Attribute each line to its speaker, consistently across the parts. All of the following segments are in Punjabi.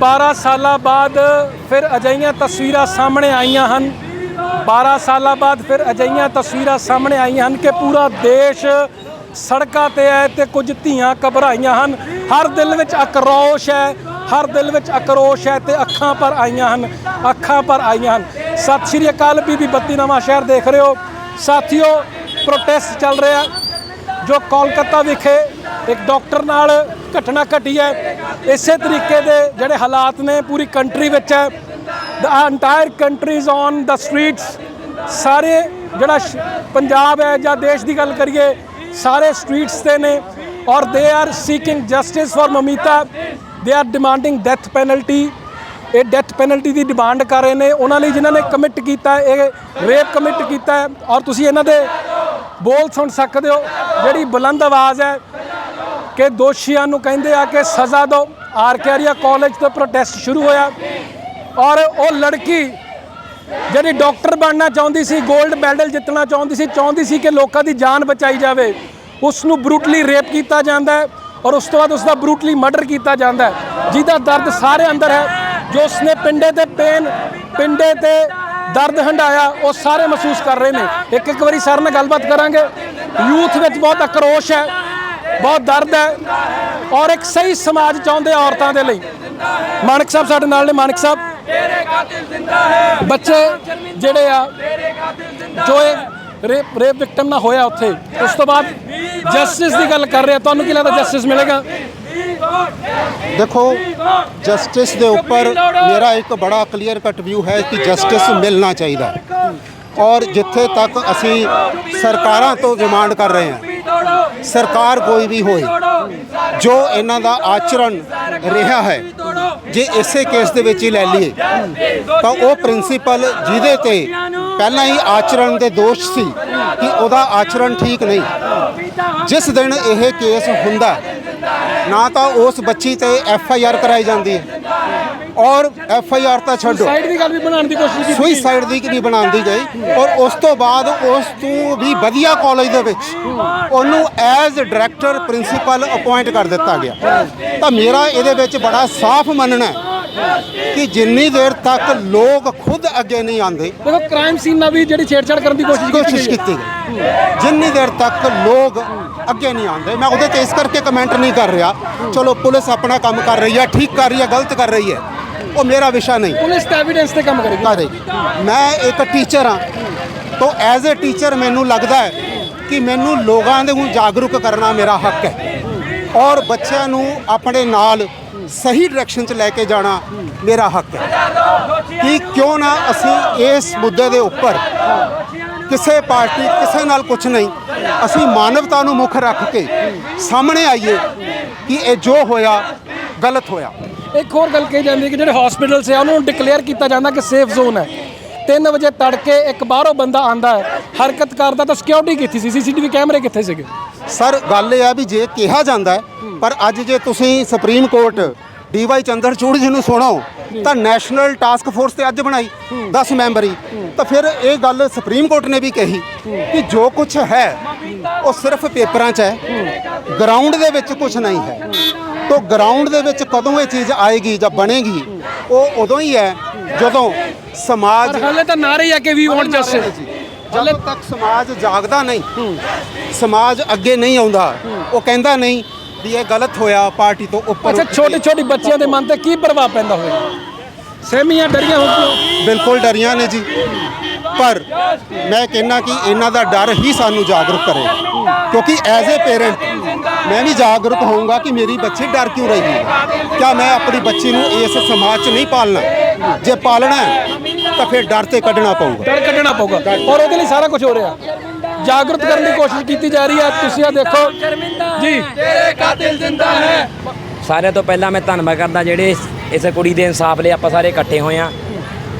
Speaker 1: 12 ਸਾਲਾਂ ਬਾਅਦ ਫਿਰ ਅਜਈਆਂ ਤਸਵੀਰਾਂ ਸਾਹਮਣੇ ਆਈਆਂ ਹਨ। 12 ਸਾਲਾਂ ਬਾਅਦ ਫਿਰ ਅਜਈਆਂ ਤਸਵੀਰਾਂ ਸਾਹਮਣੇ ਆਈਆਂ ਹਨ ਕਿ ਪੂਰਾ ਦੇਸ਼ ਸੜਕਾਂ ਤੇ ਹੈ ਤੇ ਕੁਝ ਧੀਆਂ ਘਬਰਾਈਆਂ ਹਨ। ਹਰ ਦਿਲ ਵਿੱਚ ਅਕਰੋਸ਼ ਹੈ, ਹਰ ਦਿਲ ਵਿੱਚ ਅਕਰੋਸ਼ ਹੈ ਤੇ ਅੱਖਾਂ ਪਰ ਆਈਆਂ ਹਨ, ਅੱਖਾਂ ਪਰ ਆਈਆਂ ਹਨ। ਸਤਿ ਸ਼੍ਰੀ ਅਕਾਲ, ਬੀਬੀ ਬੱਤੀ ਨਵਾਂ ਸ਼ਹਿਰ ਦੇਖ ਰਹੇ ਹੋ। ਸਾਥੀਓ ਪ੍ਰੋਟੈਸਟ ਚੱਲ ਰਿਹਾ। ਜੋ ਕੋਲਕਾਤਾ ਵਿਖੇ ਇੱਕ ਡਾਕਟਰ ਨਾਲ ਘਟਨਾ ਘਟੀ ਹੈ, ਇਸੇ ਤਰੀਕੇ ਦੇ ਜਿਹੜੇ ਹਾਲਾਤ ਨੇ ਪੂਰੀ ਕੰਟਰੀ ਵਿੱਚ ਹੈ the entire country is on the streets ਸਾਰੇ ਜਿਹੜਾ ਸ਼- ਪੰਜਾਬ ਹੈ ਜਾਂ ਦੇਸ਼ ਦੀ ਗੱਲ ਕਰੀਏ, ਸਾਰੇ ਸਟਰੀਟਸ ਤੇ ਨੇ ਔਰ they are seeking justice for Mamita they are demanding death penalty ਇਹ ਡੈਥ ਪੈਨਲਟੀ ਦੀ ਡਿਮਾਂਡ ਕਰ ਰਹੇ ਨੇ। ਉਹਨਾਂ ਲਈ ਜਿਨ੍ਹਾਂ ਨੇ ਕਮਿਟ ਕੀਤਾ, ਇਹ ਰੇਪ ਕਮਿਟ ਕੀਤਾ ਔਰ ਤੁਸੀਂ ਇਹਨਾਂ ਦੇ ਬੋਲ ਸੁਣ ਸਕਦੇ ਹੋ, ਜਿਹੜੀ ਬੁਲੰਦ ਆਵਾਜ਼ ਹੈ ਕਿ ਦੋਸ਼ੀਆਂ ਨੂੰ ਕਹਿੰਦੇ ਆ ਕਿ ਸਜ਼ਾ ਦਿਓ। ਆਰਕੇਰੀਆ ਕਾਲਜ ਤੋਂ ਪ੍ਰੋਟੈਸਟ ਸ਼ੁਰੂ ਹੋਇਆ ਔਰ ਉਹ ਲੜਕੀ ਜਿਹੜੀ ਡਾਕਟਰ ਬਣਨਾ ਚਾਹੁੰਦੀ ਸੀ 골ਡ ਮੈਡਲ ਜਿੱਤਣਾ ਚਾਹੁੰਦੀ ਸੀ ਚਾਹੁੰਦੀ ਸੀ ਕਿ ਲੋਕਾਂ ਦੀ ਜਾਨ ਬਚਾਈ ਜਾਵੇ ਉਸ ਨੂੰ ਬਰੂਟਲੀ ਰੇਪ ਕੀਤਾ ਜਾਂਦਾ ਹੈ ਔਰ ਉਸ ਤੋਂ ਬਾਅਦ ਉਸ ਦਾ ਬਰੂਟਲੀ ਮਰਡਰ ਕੀਤਾ ਜਾਂਦਾ ਹੈ। ਜਿਹਦਾ ਦਰਦ ਸਾਰੇ ਅੰਦਰ ਹੈ, ਜੋ ਉਸਨੇ ਪਿੰਡੇ ਤੇ ਪੇਨ ਪਿੰਡੇ ਤੇ ਦਰਦ ਹੰਡਾਇਆ ਉਹ ਸਾਰੇ ਮਹਿਸੂਸ ਕਰ ਰਹੇ ਨੇ। ਇੱਕ ਇੱਕ ਵਾਰੀ ਸਰ ਨਾਲ ਗੱਲਬਾਤ ਕਰਾਂਗੇ। ਯੂਥ ਵਿੱਚ ਬਹੁਤ ਆਕਰੋਸ਼ ਹੈ, ਬਹੁਤ ਦਰਦ ਹੈ ਔਰ ਇੱਕ ਸਹੀ ਸਮਾਜ ਚਾਹੁੰਦੇ ਆ ਔਰਤਾਂ ਦੇ ਲਈ। ਮਾਨਕ ਸਾਹਿਬ ਸਾਡੇ ਨਾਲ ਨੇ। ਮਾਨਕ ਸਾਹਿਬ, ਬੱਚੇ ਜਿਹੜੇ ਆ, ਜੋ ਇਹ ਰੇਪ ਰੇਪ ਵਿਕਟਮ ਨਾ ਹੋਇਆ ਉੱਥੇ, ਉਸ ਤੋਂ ਬਾਅਦ ਜਸਟਿਸ ਦੀ ਗੱਲ ਕਰ ਰਹੇ, ਤੁਹਾਨੂੰ ਕੀ ਲੱਗਦਾ ਜਸਟਿਸ ਮਿਲੇਗਾ?
Speaker 2: ਦੇਖੋ ਜਸਟਿਸ ਦੇ ਉੱਪਰ ਮੇਰਾ ਇੱਕ ਬੜਾ ਕਲੀਅਰ ਕੱਟ ਵਿਊ ਹੈ ਕਿ ਜਸਟਿਸ ਮਿਲਣਾ ਚਾਹੀਦਾ ਹੈ। ਔਰ ਜਿੱਥੇ ਤੱਕ ਅਸੀਂ ਸਰਕਾਰਾਂ ਤੋਂ ਡਿਮਾਂਡ ਕਰ ਰਹੇ ਹਾਂ, ਸਰਕਾਰ ਕੋਈ ਵੀ ਹੋਏ, ਜੋ ਇਹਨਾਂ ਦਾ ਆਚਰਣ ਰਿਹਾ ਹੈ, ਜੇ ਇਸੇ ਕੇਸ ਦੇ ਵਿੱਚ ਹੀ ਲੈ ਲਈਏ, ਤਾਂ ਉਹ ਪ੍ਰਿੰਸੀਪਲ ਜਿਹਦੇ ਤੇ ਪਹਿਲਾਂ ਹੀ ਆਚਰਣ ਦੇ ਦੋਸ਼ ਸੀ ਕਿ ਉਹਦਾ ਆਚਰਣ ਠੀਕ ਨਹੀਂ ਜਿਸ ਦਿਨ ਇਹ ਕੇਸ ਹੁੰਦਾ ਨਾ ਤਾਂ ਉਸ ਬੱਚੀ ਤੇ ਐਫ ਆਈ ਆਰ ਕਰਾਈ ਜਾਂਦੀ ਹੈ। ਔਰ ਐਫ ਆਈ ਆਰ ਤਾਂ ਛੱਡੋ।
Speaker 1: ਸਾਈਡ ਦੀ ਗੱਲ ਵੀ ਬਣਾਉਣ ਦੀ ਕੋਸ਼ਿਸ਼ ਕੀਤੀ।
Speaker 2: ਸੁਈਸਾਈਡ ਦੀ ਨਹੀਂ ਬਣਾਉਂਦੀ ਗਈ। ਔਰ ਉਸ ਤੋਂ ਬਾਅਦ ਉਸ ਤੋਂ ਵੀ ਵਧੀਆ ਕਾਲਜ ਦੇ ਵਿੱਚ ਉਹਨੂੰ ਐਜ਼ ਡਾਇਰੈਕਟਰ ਪ੍ਰਿੰਸੀਪਲ ਅਪਾਇੰਟ ਕਰ ਦਿੱਤਾ ਗਿਆ। ਤਾਂ ਮੇਰਾ ਇਹਦੇ ਵਿੱਚ ਬੜਾ ਸਾਫ਼ ਮੰਨਣਾ ਹੈ ਕਿ ਜਿੰਨੀ ਦੇਰ ਤੱਕ ਲੋਕ ਖੁਦ ਅੱਗੇ ਨਹੀਂ ਆਉਂਦੇ
Speaker 1: ਦੇਖੋ ਕ੍ਰਾਈਮ ਸੀਨ ਨਾਲ ਵੀ ਜਿਹੜੀ ਛੇੜਛਾੜ ਕਰਨ ਦੀ ਕੋਸ਼ਿਸ਼ ਕੀਤੀ ਗਈ।
Speaker 2: ਜਿੰਨੀ ਦੇਰ ਤੱਕ ਲੋਕ ਅੱਗੇ ਨਹੀਂ ਆਉਂਦੇ। ਮੈਂ ਉਹਦੇ ਤੇ ਇਸ ਕਰਕੇ ਕਮੈਂਟ ਨਹੀਂ ਕਰ ਰਿਹਾ। ਚਲੋ ਪੁਲਿਸ ਆਪਣਾ ਕੰਮ ਕਰ ਰਹੀ ਹੈ ਠੀਕ ਕਰ ਰਹੀ ਹੈ ਗਲਤ ਕਰ ਰਹੀ ਹੈ। ਉਹ ਮੇਰਾ ਵਿਸ਼ਾ ਨਹੀਂ।
Speaker 1: ਪੁਲਿਸ ਤੇ ਐਵੀਡੈਂਸ ਤੇ ਕੰਮ ਕਰੇਗੀ।
Speaker 2: ਕਰੇਗੀ ਮੈਂ ਇੱਕ ਟੀਚਰ ਹਾਂ। ਤੋਂ ਐਜ਼ ਅ ਟੀਚਰ ਮੈਨੂੰ ਲੱਗਦਾ ਹੈ ਕਿ ਮੈਨੂੰ ਲੋਕਾਂ ਦੇ ਨੂੰ ਜਾਗਰੂਕ ਕਰਨਾ ਮੇਰਾ ਹੱਕ ਹੈ। ਔਰ ਬੱਚਿਆਂ ਨੂੰ ਆਪਣੇ ਨਾਲ ਸਹੀ ਡਾਇਰੈਕਸ਼ਨ 'ਚ ਲੈ ਕੇ ਜਾਣਾ ਮੇਰਾ ਹੱਕ ਹੈ। ਕਿ ਕਿਉਂ ਨਾ ਅਸੀਂ ਇਸ ਮੁੱਦੇ ਦੇ ਉੱਪਰ ਕਿਸੇ ਪਾਰਟੀ ਕਿਸੇ ਨਾਲ ਕੁਝ ਨਹੀਂ। ਅਸੀਂ ਮਾਨਵਤਾ ਨੂੰ ਮੁੱਖ ਰੱਖ ਕੇ ਸਾਹਮਣੇ ਆਈਏ ਕਿ ਇਹ ਜੋ ਹੋਇਆ ਗਲਤ ਹੋਇਆ।
Speaker 1: ਇੱਕ ਹੋਰ ਗੱਲ ਕਹੀ ਜਾਂਦੀ ਹੈ ਕਿ ਜਿਹੜੇ ਹਸਪੀਟਲਸ ਆ ਉਹਨਾਂ ਨੂੰ ਡਿਕਲੇਅਰ ਕੀਤਾ ਜਾਂਦਾ ਕਿ ਸੇਫ ਜ਼ੋਨ ਹੈ। 3 ਵਜੇ ਤੜਕੇ ਇੱਕ ਬਾਹਰੋਂ ਬੰਦਾ ਆਂਦਾ ਹੈ ਹਰਕਤ ਕਰਦਾ ਤਾਂ ਸਿਕਿਉਰਿਟੀ ਕਿੱਥੇ ਸੀ? ਸੀਸੀਟੀਵੀ ਕੈਮਰੇ ਕਿੱਥੇ ਸੀਗੇ?
Speaker 2: ਸਰ ਗੱਲ ਇਹ ਆ ਵੀ ਜੇ ਕਿਹਾ ਜਾਂਦਾ ਪਰ ਅੱਜ ਜੇ ਤੁਸੀਂ ਸੁਪਰੀਮ ਕੋਰਟ ਡੀਵਾਈ ਚੰਦਰਚੂੜ ਜੀ ਨੂੰ ਸੁਣੋ ਤਾਂ ਨੈਸ਼ਨਲ ਟਾਸਕ ਫੋਰਸ ਤੇ ਅੱਜ ਬਣਾਈ 10 ਮੈਂਬਰੀ। ਤਾਂ ਫਿਰ ਇਹ ਗੱਲ ਸੁਪਰੀਮ ਕੋਰਟ ਨੇ ਵੀ ਕਹੀ ਕਿ ਜੋ ਕੁਝ ਹੈ ਉਹ ਸਿਰਫ ਪੇਪਰਾਂ 'ਚ ਹੈ। ਗਰਾਊਂਡ ਦੇ ਵਿੱਚ ਕੁਝ ਨਹੀਂ ਹੈ। ਤੋਂ ਗਰਾਊਂਡ ਦੇ ਵਿੱਚ ਕਦੋਂ ਇਹ ਚੀਜ਼ ਆਏਗੀ ਜਾਂ ਬਣੇਗੀ ਉਹ ਉਦੋਂ ਹੀ ਹੈ ਜਦੋਂ ਸਮਾਜ
Speaker 1: ਹਾਲੇ ਤਾਂ ਨਾਰੇ ਹੀ ਆ ਕਿ ਵੀ ਵਾਂਟ ਜਸਟਿਸ
Speaker 2: ਜਦੋਂ ਤੱਕ ਸਮਾਜ ਜਾਗਦਾ ਨਹੀਂ ਸਮਾਜ ਅੱਗੇ ਨਹੀਂ ਆਉਂਦਾ ਉਹ ਕਹਿੰਦਾ ਨਹੀਂ ਵੀ ਇਹ ਗਲਤ ਹੋਇਆ ਪਾਰਟੀ ਤੋਂ ਉੱਪਰ
Speaker 1: ਅੱਛਾ। ਛੋਟੇ ਛੋਟੇ ਬੱਚਿਆਂ ਦੇ ਮਨ ਤੇ ਕੀ ਪ੍ਰਭਾਵ ਪੈਂਦਾ ਹੋਵੇਗਾ ਸਹਿਮੀਆਂ ਡਰੀਆਂ ਹੋਣਗੀਆਂ
Speaker 2: ਬਿਲਕੁਲ ਡਰੀਆਂ ਨੇ ਜੀ। ਪਰ ਮੈਂ ਕਹਿੰਨਾ ਕਿ ਇਹਨਾਂ ਦਾ ਡਰ ਹੀ ਸਾਨੂੰ ਜਾਗਰੂਕ ਕਰੇ। ਕਿਉਂਕਿ ਐਜ਼ ਅ ਪੇਰੈਂਟ ਮੈਂ ਵੀ ਜਾਗਰੂਕ ਹੋਊਂਗਾ ਕਿ ਮੇਰੀ ਬੱਚੀ ਡਰ ਕਿਉਂ ਰਹੀ ਹੈ? ਕਿਆ ਮੈਂ ਆਪਣੀ ਬੱਚੀ ਨੂੰ ਇਸ ਸਮਾਜ 'ਚ ਨਹੀਂ ਪਾਲਣਾ? ਜੇ ਪਾਲਣਾ ਤਾਂ ਫਿਰ ਡਰ ਤੇ ਕੱਢਣਾ ਪਊਗਾ।
Speaker 1: ਡਰ ਕੱਢਣਾ ਪਊਗਾ। ਔਰ ਉਹਦੇ ਲਈ ਸਾਰਾ ਕੁਝ ਹੋ ਰਿਹਾ। ਜਾਗਰੂਕ ਕਰਨ ਦੀ ਕੋਸ਼ਿਸ਼ ਕੀਤੀ ਜਾ ਰਹੀ ਹੈ। ਤੁਸੀਂ ਆ ਦੇਖੋ ਜੀ।
Speaker 3: ਸਾਰਿਆਂ ਤੋਂ ਪਹਿਲਾਂ ਮੈਂ ਧੰਨਵਾਦ ਕਰਦਾ ਜਿਹੜੇ ਇਸ- ਕੁੜੀ ਦੇ ਇਨਸਾਫ ਲਈ ਆਪਾਂ ਸਾਰੇ ਇਕੱਠੇ ਹੋਏ ਆ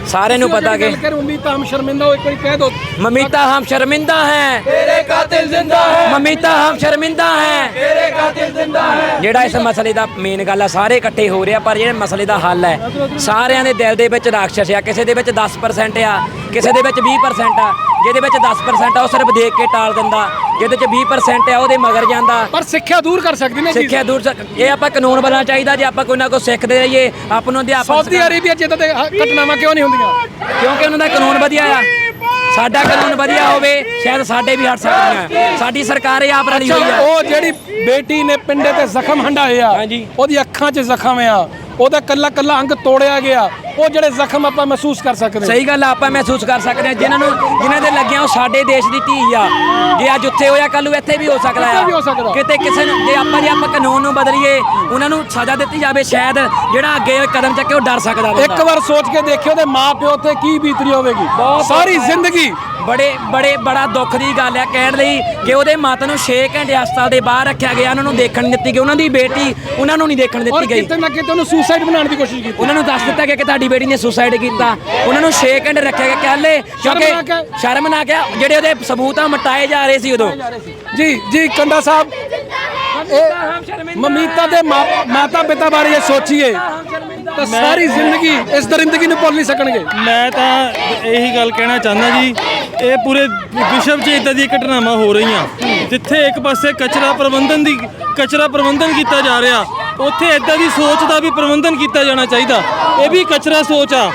Speaker 3: ਸਾਰਿਆਂ ਨੂੰ ਪਤਾ ਕਿ
Speaker 1: ਕਰ ਉਮੀਦ ਤਾਂ ਹਮ ਸ਼ਰਮਿੰਦਾ ਹੋ ਇੱਕ ਵਾਰੀ ਕਹਿ ਦੋ।
Speaker 3: ਮਮੀਤਾ ਹਮ ਸ਼ਰਮਿੰਦਾ ਹੈ। ਤੇਰੇ ਕਾਤਿਲ ਜ਼ਿੰਦਾ ਹੈ। ਮਮੀਤਾ ਹਮ ਸ਼ਰਮਿੰਦਾ ਹੈ। ਤੇਰੇ ਕਾਤਿਲ ਜ਼ਿੰਦਾ ਹੈ। ਜਿਹੜਾ ਇਸ ਮਸਲੇ ਦਾ ਮੇਨ ਗੱਲ ਆ ਸਾਰੇ ਇਕੱਠੇ ਹੋ ਰਹੇ ਆ ਪਰ ਜਿਹੜੇ ਮਸਲੇ ਦਾ ਹੱਲ ਹੈ ਸਾਰਿਆਂ ਦੇ ਦਿਲ ਦੇ ਵਿੱਚ ਰਾਖਸ਼ ਆ ਕਿਸੇ ਦੇ ਵਿੱਚ 10% ਆ ਕਿਸੇ ਦੇ ਵਿੱਚ 20% ਆ ਜਿਹਦੇ ਵਿੱਚ 10% ਆ ਉਹ ਸਿਰਫ ਦੇਖ ਕੇ ਟਾਲ ਦਿੰਦਾ। ਜਿਹਦੇ ਚ 20% ਆ ਉਹਦੇ ਮਗਰ ਜਾਂਦਾ।
Speaker 1: ਪਰ ਸਿੱਖਿਆ ਦੂਰ ਕਰ ਸਕਦੀ ਨੇ
Speaker 3: ਸਿੱਖਿਆ ਦੂਰ ਇਹ ਆਪਾਂ ਕਾਨੂੰਨ ਬਦਲਣਾ ਚਾਹੀਦਾ ਜੇ ਆਪਾਂ ਕੋਈ ਨਾ ਕੋਈ ਸਿੱਖਦੇ ਰਹੀਏ ਆਪਾਂ ਨੂੰ ਅਧਿਆਪਕ
Speaker 1: ਸਾਊਦੀ ਅਰੇਬੀਆ ਜਿੱਦਾਂ ਦੇ ਹ- ਘਟਨਾਵਾਂ ਕਿਉਂ ਨਹੀਂ ਹੁੰਦੀਆਂ?
Speaker 3: ਕਿਉਂਕਿ ਉਹਨਾਂ ਦਾ ਕਾਨੂੰਨ ਵਧੀਆ ਆ। ਸਾਡਾ ਕਾਨੂੰਨ ਵਧੀਆ ਹੋਵੇ ਸ਼ਾਇਦ ਸਾਡੇ ਵੀ ਹਟ ਸਕਦੀਆਂ ਸਾਡੀ ਸਰਕਾਰ ਇਹ ਆਪ ਰਲੀ ਹੋਈ ਆ।
Speaker 1: ਉਹ ਜਿਹੜੀ ਬੇਟੀ ਨੇ ਪਿੰਡੇ ਤੇ ਜ਼ਖਮ ਹੰਡਾਏ ਆ
Speaker 3: ਹਾਂਜੀ।
Speaker 1: ਉਹਦੀ ਅੱਖਾਂ 'ਚ ਜ਼ਖਮ ਆ। ਉਹਦਾ ਕੱਲਾ ਕੱਲਾ ਅੰਗ ਤੋੜਿਆ ਗਿਆ ਉਹ ਜਿਹੜੇ ਜ਼ਖਮ ਆਪਾਂ ਮਹਿਸੂਸ ਕਰ ਸਕਦੇ।
Speaker 3: ਸਹੀ ਗੱਲ ਆ, ਆਪਾਂ ਮਹਿਸੂਸ ਕਰ ਸਕਦੇ ਹਾਂ ਜਿਨ੍ਹਾਂ ਨੂੰ ਜਿਨ੍ਹਾਂ ਦੇ ਲੱਗਿਆ ਉਹ ਸਾਡੇ ਦੇਸ਼ ਦੀ ਧੀ ਆ ਜੇ ਅੱਜ ਉੱਥੇ ਹੋਇਆ ਕੱਲ ਨੂੰ ਇੱਥੇ ਵੀ ਹੋ ਸਕਦਾ
Speaker 1: ਇੱਥੇ
Speaker 3: ਆ
Speaker 1: ਵੀ ਹੋ ਸਕਦਾ।
Speaker 3: ਕਿਤੇ ਕਿਸੇ ਨੂੰ ਜੇ ਆਪਾਂ ਜੇ ਆਪਾਂ ਕਾਨੂੰਨ ਨੂੰ ਬਦਲੀਏ ਉਹਨਾਂ ਨੂੰ ਸਜ਼ਾ ਦਿੱਤੀ ਜਾਵੇ ਸ਼ਾਇਦ ਜਿਹੜਾ ਅੱਗੇ ਕਦਮ ਚੱਕੇ ਉਹ ਡਰ ਸਕਦਾ ਬੰਦਾ।
Speaker 1: ਇੱਕ ਵਾਰ ਸੋਚ ਕੇ ਦੇਖਿਓ ਤੇ ਮਾਂ ਪਿਓ ਤੇ ਕੀ ਬੀਤਰੀ ਹੋਵੇਗੀ ਸਾਰੀ ਜ਼ਿੰਦਗੀ
Speaker 3: ਬੜੇ ਬੜੇ ਬੜਾ ਦੁੱਖ ਦੀ ਗੱਲ ਆ ਕਹਿਣ ਲਈ ਕਿ ਉਹਦੇ ਮਾਤਾ ਨੂੰ 6 ਘੰਟੇ ਹਸਪਤਾਲ ਦੇ ਬਾਹਰ ਰੱਖਿਆ ਗਿਆ ਉਹਨਾਂ ਨੂੰ ਦੇਖਣ ਨਹੀਂ ਦਿੱਤੀ ਗਈ। ਉਹਨਾਂ ਦੀ ਬੇਟੀ ਉਹਨਾਂ ਨੂੰ ਨਹੀਂ ਦੇਖਣ
Speaker 1: ਔਰ
Speaker 3: ਦਿੱਤੀ ਗਈ।
Speaker 1: ਕਿਤੇ ਨਾ ਕਿਤੇ ਉਹਨੂੰ ਸੁਸਾਈਡ ਬਣਾਉਣ ਦੀ ਕੋਸ਼ਿਸ਼ ਕੀਤੀ।
Speaker 3: ਉਹਨਾਂ ਨੂੰ ਦੱਸ ਦਿੱਤਾ ਗਿਆ ਕਿ ਤੁਹਾਡੀ ਬੇਟੀ ਨੇ ਸੁਸਾਈਡ ਕੀਤਾ। ਉਹਨਾਂ ਨੂੰ 6 ਘੰਟੇ ਰੱਖਿਆ ਗਿਆ। ਕਿਉਂਕਿ
Speaker 1: ਸ਼ਰਮ ਨਾ ਕਿ-
Speaker 3: ਸ਼ਰਮ ਨਾ ਕਿ ਜਿਹੜੇ ਉਹਦੇ ਸਬੂਤ ਆ ਮਟਾਏ ਜਾ ਰਹੇ ਸੀ ਉਦੋਂ।
Speaker 1: ਜੀ ਜੀ ਕੰਡਾ ਸਾਹਿਬ ਇਹ ਮਮੀਤਾ ਦੇ ਮਾ- ਮਾਤਾ ਪਿਤਾ ਬਾਰੇ ਇਹ ਸੋਚੀਏ। ਤਾਂ ਸਾਰੀ ਜ਼ਿੰਦਗੀ ਇਸ ਦਰਿੰਦਗੀ ਨੂੰ ਭੁੱਲ ਨਹੀਂ ਸਕਣਗੇ।
Speaker 4: ਮੈਂ ਤਾਂ ਇਹੀ ਗੱਲ ਕਹਿਣਾ ਚਾਹੁੰਦਾ ਜੀ ਇਹ ਪੂਰੇ ਵਿਸ਼ਵ 'ਚ ਇਦਾਂ ਦੀਆਂ ਘਟਨਾਵਾਂ ਹੋ ਰਹੀਆਂ। ਜਿੱਥੇ ਇੱਕ ਪਾਸੇ ਕਚਰਾ ਪ੍ਰਬੰਧਨ ਦੀ ਕਚਰਾ ਪ੍ਰਬੰਧਨ ਕੀਤਾ ਜਾ ਰਿਹਾ ਉੱਥੇ ਇਦਾਂ ਦੀ ਸੋਚ ਦਾ ਵੀ ਪ੍ਰਬੰਧਨ ਕੀਤਾ ਜਾਣਾ ਚਾਹੀਦਾ। ਇਹ ਵੀ ਕਚਰਾ ਸੋਚ ਆ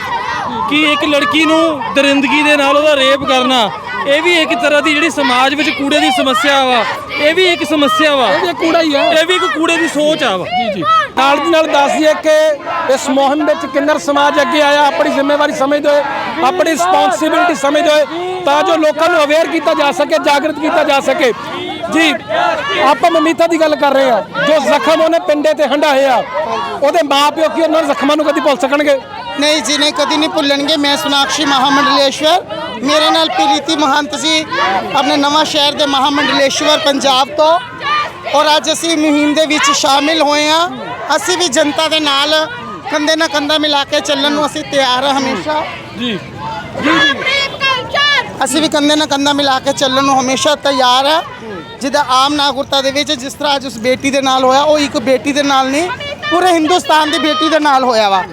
Speaker 4: ਕਿ ਇੱਕ ਲੜਕੀ ਨੂੰ ਦਰਿੰਦਗੀ ਦੇ ਨਾਲ ਉਹਦਾ ਰੇਪ ਕਰਨਾ ਇਹ ਵੀ ਇੱਕ ਤਰ੍ਹਾਂ ਦੀ ਜਿਹੜੀ ਸਮਾਜ ਵਿੱਚ ਕੂੜੇ ਦੀ ਸਮੱਸਿਆ ਵਾ ਇਹ ਵੀ ਇੱਕ ਸਮੱਸਿਆ ਵਾ।
Speaker 1: ਇਹ ਕੂੜਾ ਹੀ ਹੈ
Speaker 4: ਇਹ ਵੀ ਇੱਕ ਕੂੜੇ ਦੀ ਸੋਚ ਆ ਵਾ।
Speaker 1: ਜੀ ਜੀ। ਨਾਲ ਦੀ ਨਾਲ ਦੱਸ ਦਈਏ ਕਿ ਇਸ ਮੁਹਿੰਮ ਵਿੱਚ ਕਿੰਨਰ ਸਮਾਜ ਅੱਗੇ ਆਇਆ ਆਪਣੀ ਜ਼ਿੰਮੇਵਾਰੀ ਸਮਝਦੇ ਹੋਏ ਆਪਣੀ ਰਿਸਪੌਂਸਿਬਿਲਟੀ ਸਮਝਦੇ ਹੋਏ ਤਾਂ ਜੋ ਲੋਕਾਂ ਨੂੰ ਅਵੇਅਰ ਕੀਤਾ ਜਾ ਸਕੇ ਜਾਗਰਤ ਕੀਤਾ ਜਾ ਸਕੇ। ਜੀ ਆਪਾਂ ਮਮੀਤਾ ਦੀ ਗੱਲ ਕਰ ਰਹੇ ਆ ਜੋ ਜ਼ਖਮ ਉਹਨੇ ਪਿੰਡੇ ਤੇ ਹੰਡਾਏ ਆ ਉਹਦੇ ਮਾਪਿਓ ਕੀ ਉਹਨਾਂ ਜ਼ਖਮਾਂ ਨੂੰ ਕਦੀ ਭੁੱਲ ਸਕਣਗੇ?
Speaker 5: ਨਹੀਂ ਜੀ ਨਹੀਂ ਕਦੀ ਨਹੀਂ ਭੁੱਲਣਗੇ। ਮੈਂ ਸੁਨਾਕਸ਼ੀ ਮਹਾਮੰਡਲੇਸ਼ਵਰ ਮੇਰੇ ਨਾਲ ਪ੍ਰੀਤੀ ਮਹੰਤ ਜੀ ਆਪਣੇ ਨਵਾਂ ਸ਼ਹਿਰ ਦੇ ਮਹਾਮੰਡਲੇਸ਼ਵਰ ਪੰਜਾਬ ਤੋਂ। ਔਰ ਅੱਜ ਅਸੀਂ ਮੁਹਿੰਮ ਦੇ ਵਿੱਚ ਸ਼ਾਮਿਲ ਹੋਏ ਹਾਂ। ਅਸੀਂ ਵੀ ਜਨਤਾ ਦੇ ਨਾਲ ਕੰਧੇ ਨਾਲ ਕੰਧਾ ਮਿਲਾ ਕੇ ਚੱਲਣ ਨੂੰ ਅਸੀਂ ਤਿਆਰ ਹਾਂ ਹਮੇਸ਼ਾ।
Speaker 1: ਜੀ।
Speaker 5: ਅਸੀਂ ਵੀ ਕੰਧੇ ਨਾਲ ਕੰਧਾ ਮਿਲਾ ਕੇ ਚੱਲਣ ਨੂੰ ਹਮੇਸ਼ਾ ਤਿਆਰ ਹੈ। ਜਿਹਦਾ ਆਮ ਨਾਗਰਿਕਤਾ ਦੇ ਵਿੱਚ ਜਿਸ ਤਰ੍ਹਾਂ ਅੱਜ ਉਸ ਬੇਟੀ ਦੇ ਨਾਲ ਹੋਇਆ ਉਹ ਇੱਕ ਬੇਟੀ ਦੇ ਨਾਲ ਨਹੀਂ ਪੂਰੇ ਹਿੰਦੁਸਤਾਨ ਦੀ ਬੇਟੀ ਦੇ ਨਾਲ ਹੋਇਆ ਵਾ।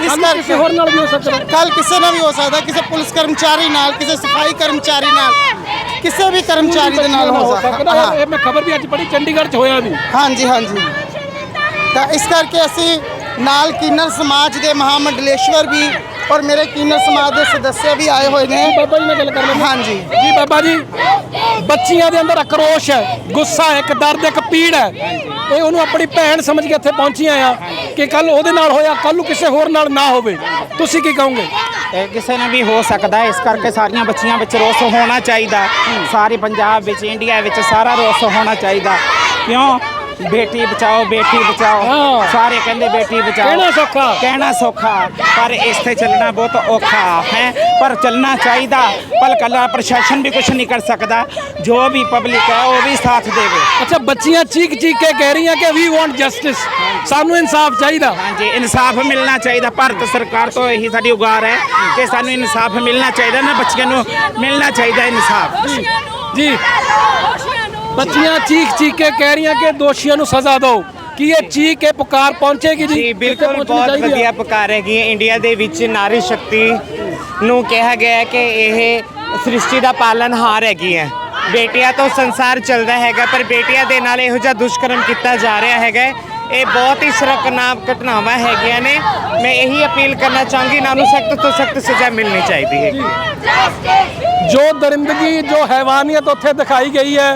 Speaker 5: ਇਸ
Speaker 1: ਕੱਲ੍ਹ ਕਿਸੇ
Speaker 5: ਕਰਕੇ
Speaker 1: ਹੋਰ ਨਾਲ ਵੀ ਹੋ ਸਕਦਾ।
Speaker 5: ਕੱਲ ਕਿਸੇ ਨਾਲ ਵੀ ਹੋ ਸਕਦਾ ਕਿਸੇ ਪੁਲਿਸ ਕਰਮਚਾਰੀ ਨਾਲ ਕਿਸੇ ਸਫ਼ਾਈ ਕਰਮਚਾਰੀ ਨਾਲ ਕਿਸੇ ਵੀ ਕਰਮਚਾਰੀ ਦੇ ਨਾਲ ਹੋ ਸਕਦਾ।
Speaker 1: ਇਹ ਮੈਂ ਖਬਰ ਵੀ ਅੱਜ ਪੜ੍ਹੀ ਚੰਡੀਗੜ੍ਹ 'ਚ ਹੋਇਆ ਵੀ।
Speaker 5: ਹਾਂਜੀ ਹਾਂਜੀ। ਤਾਂ ਇਸ ਕਰਕੇ ਅਸੀਂ ਨਾਲ ਕਿੰਨਰ ਸਮਾਜ ਦੇ ਮਹਾਮੰਡਲੇਸ਼ਵਰ ਵੀ ਔਰ ਮੇਰੇ ਕਿੰਨਰ ਸਮਾਜ ਦੇ ਸਦੱਸਿਆ ਵੀ ਆਏ ਹੋਏ ਨੇ।
Speaker 1: ਬਾਬਾ ਜੀ ਨਾਲ ਗੱਲ ਕਰ ਲੈਂਦੇ।
Speaker 5: ਹਾਂਜੀ।
Speaker 1: ਜੀ ਬਾਬਾ ਜੀ ਬੱਚੀਆਂ ਦੇ ਅੰਦਰ ਆਕਰੋਸ਼ ਹੈ ਗੁੱਸਾ ਹੈ ਇੱਕ ਦਰਦ ਇੱਕ ਪੀੜ ਹੈ। ਇਹ ਉਹਨੂੰ ਆਪਣੀ ਭੈਣ ਸਮਝ ਕੇ ਇੱਥੇ ਪਹੁੰਚੀਆਂ ਆ ਕਿ ਕੱਲ ਉਹਦੇ ਨਾਲ ਹੋਇਆ ਕੱਲ ਨੂੰ ਕਿਸੇ ਹੋਰ ਨਾਲ ਨਾ ਹੋਵੇ। ਤੁਸੀਂ ਕੀ ਕਹੋਗੇ?
Speaker 6: ਇਹ ਕਿਸੇ ਨੇ ਵੀ ਹੋ ਸਕਦਾ ਇਸ ਕਰਕੇ ਸਾਰੀਆਂ ਬੱਚੀਆਂ ਵਿੱਚ ਰੋਸ ਹੋਣਾ ਚਾਹੀਦਾ। ਸਾਰੇ ਪੰਜਾਬ ਵਿੱਚ ਇੰਡੀਆ ਵਿੱਚ ਸਾਰਾ ਰੋਸ ਹੋਣਾ ਚਾਹੀਦਾ। ਕਿਉਂ? ਬੇਟੀ ਬਚਾਓ ਬੇਟੀ ਬਚਾਓ।
Speaker 1: ਹਾਂ।
Speaker 6: ਸਾਰੇ ਕਹਿੰਦੇ ਬੇਟੀ ਬਚਾਓ।
Speaker 1: ਕਹਿਣਾ ਸੌਖਾ।
Speaker 6: ਕਹਿਣਾ ਸੌਖਾ। ਪਰ ਇਸ ਤੇ ਚੱਲਣਾ ਬਹੁਤ ਔਖਾ ਹੈ। ਪਰ ਚੱਲਣਾ ਚਾਹੀਦਾ। ਪਰ ਕੱਲਾ ਪ੍ਰਸ਼ਾਸਨ ਵੀ ਕੁਝ ਨਹੀਂ ਕਰ ਸਕਦਾ। ਜੋ ਵੀ ਪਬਲਿਕ ਹੈ ਉਹ ਵੀ ਸਾਥ ਦੇਵੇ।
Speaker 1: ਅੱਛਾ ਬੱਚੀਆਂ ਚੀਕ ਚੀਕ ਕੇ ਕਹਿ ਰਹੀਆਂ ਕਿ ਵੀ ਵਾਂਟ ਜਸਟਿਸ ਸਾਨੂੰ ਇਨਸਾਫ ਚਾਹੀਦਾ।
Speaker 6: ਹਾਂਜੀ ਇਨਸਾਫ ਮਿਲਣਾ ਚਾਹੀਦਾ। ਭਾਰਤ ਸਰਕਾਰ ਤੋਂ ਇਹੀ ਸਾਡੀ ਉਗਾਰ ਹੈ ਕਿ ਸਾਨੂੰ ਇਨਸਾਫ ਮਿਲਣਾ ਚਾਹੀਦਾ। ਨਾ ਬੱਚਿਆਂ ਨੂੰ ਮਿਲਣਾ ਚਾਹੀਦਾ ਇਨਸਾਫ।
Speaker 1: ਜੀ। ਬੱਚੀਆਂ ਚੀਕ ਚੀਕ ਕੇ ਕਹਿ ਰਹੀਆਂ ਕਿ ਦੋਸ਼ੀਆਂ ਨੂੰ ਸਜ਼ਾ ਦਿਓ। ਕੀ ਇਹ ਚੀਕ ਕੇ ਪੁਕਾਰ ਪਹੁੰਚੇਗੀ ਜੀ?
Speaker 7: ਬਿਲਕੁਲ ਬਹੁਤ? ਵਧੀਆ ਪੁਕਾਰ ਹੈਗੀ ਹੈ ਇੰਡੀਆ ਦੇ ਵਿੱਚ ਨਾਰੀ ਸ਼ਕਤੀ ਨੂੰ ਕਿਹਾ ਗਿਆ ਹੈ ਕਿ ਇਹ ਸ੍ਰਿਸ਼ਟੀ ਦਾ ਪਾਲਨਹਾਰ ਹੈਗੀ ਹੈ। ਬੇਟੀਆਂ ਤੋਂ ਸੰਸਾਰ ਚੱਲਦਾ ਹੈਗਾ ਪਰ ਬੇਟੀਆਂ ਦੇ ਨਾਲ ਇਹੋ ਜਿਹਾ ਦੁਸ਼ਕਰਮ ਕੀਤਾ ਜਾ ਰਿਹਾ ਹੈਗਾ। ਇਹ ਬਹੁਤ ਹੀ ਸ਼ਰਮਨਾਕ ਘਟਨਾਵਾਂ ਹੈਗੀਆਂ ਨੇ। ਮੈਂ ਇਹੀ ਅਪੀਲ ਕਰਨਾ ਚਾਹਾਂਗੀ ਇਹਨਾਂ ਨੂੰ ਸਖਤ ਤੋਂ ਸਖਤ ਸਜ਼ਾ ਮਿਲਣੀ ਚਾਹੀਦੀ ਹੈ
Speaker 1: ਜੋ ਦਰਿੰਦਗੀ ਜੋ ਹੈਵਾਨੀਅਤ ਉੱਥੇ ਦਿਖਾਈ ਗਈ ਹੈ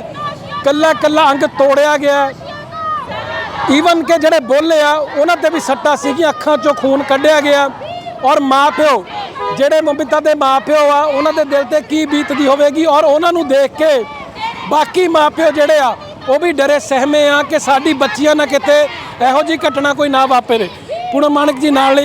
Speaker 1: ਕੱਲਾ ਕੱਲਾ ਅੰਗ ਤੋੜਿਆ ਗਿਆ। ਈਵਨ ਕਿ ਜਿਹੜੇ ਬੋਲੇ ਆ, ਉਹਨਾਂ ਤੇ ਵੀ ਸੱਟਾਂ ਸੀਗੀਆਂ, ਅੱਖਾਂ ਚੋਂ ਖੂਨ ਕੱਢਿਆ ਗਿਆ। ਔਰ ਮਾਪਿਓ, ਜਿਹੜੇ ਮਮਿਤਾ ਦੇ ਮਾਪਿਓ ਆ, ਉਹਨਾਂ ਦੇ ਦਿਲ ਤੇ ਕੀ ਬੀਤਦੀ ਹੋਵੇਗੀ? ਔਰ ਉਹਨਾਂ ਨੂੰ ਦੇਖ ਕੇ ਬਾਕੀ ਮਾਪਿਓ ਜਿਹੜੇ ਆ, ਉਹ ਵੀ ਡਰੇ, ਸਹਿਮੇ ਆ ਕਿ ਸਾਡੀ ਬੱਚੀਆਂ ਨਾ ਕਿਤੇ ਇਹੋ ਜੀ ਘਟਨਾ ਕੋਈ ਨਾ ਵਾਪਰੇ। ਪੂਨਮ ਮਾਨਕ ਜੀ ਨਾਲ